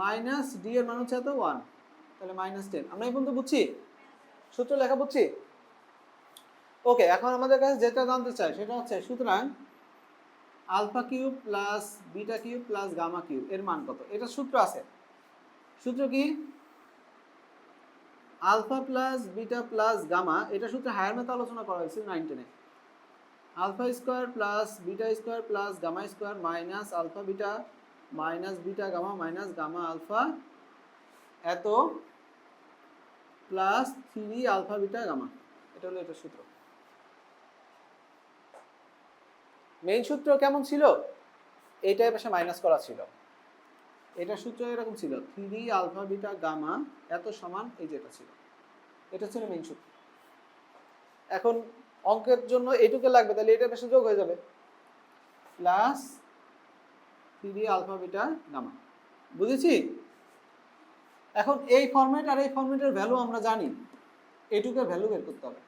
Minus D এর মান হচ্ছে এত? ওয়ান তাহলে মাইনাস টেন আমরা এই পর্যন্ত বুঝছি? সূত্র লেখা বুঝছি? ওকে এখন আমাদের কাছে যেটা জানতে চাই, সেটা হচ্ছে সুতরাং alpha cube plus beta cube plus gamma cube এর মান কত? এটা সূত্র আছে। সূত্র কি? Alpha plus beta plus gamma এটা সূত্রে হায়ার মেথে আলোচনা করা হয়েছিল নাইন টেনে alpha square plus beta square plus gamma square minus alpha beta minus beta gamma minus gamma alpha এত plus three alpha beta gamma. এটা হলো এটা সূত্র। মেইন সূত্র কেমন ছিল? এইটাই পাশে মাইনাস করা ছিল। এটা সূত্র এরকম ছিল, থ্রি আলফা বিটা গামা এত সমান এই যেটা ছিল। এটা ছিল মেইন সূত্র। এখন অঙ্কের জন্য এইটুকু লাগবে, তাহলে এটা পাশে যোগ হয়ে যাবে। Plus three alpha, beta, gamma. বুঝেছি? এখন এই ফর্মেট আর এই ফর্মেটের ভ্যালু আমরা জানি। এটুকে ভ্যালু বের করতে হবে।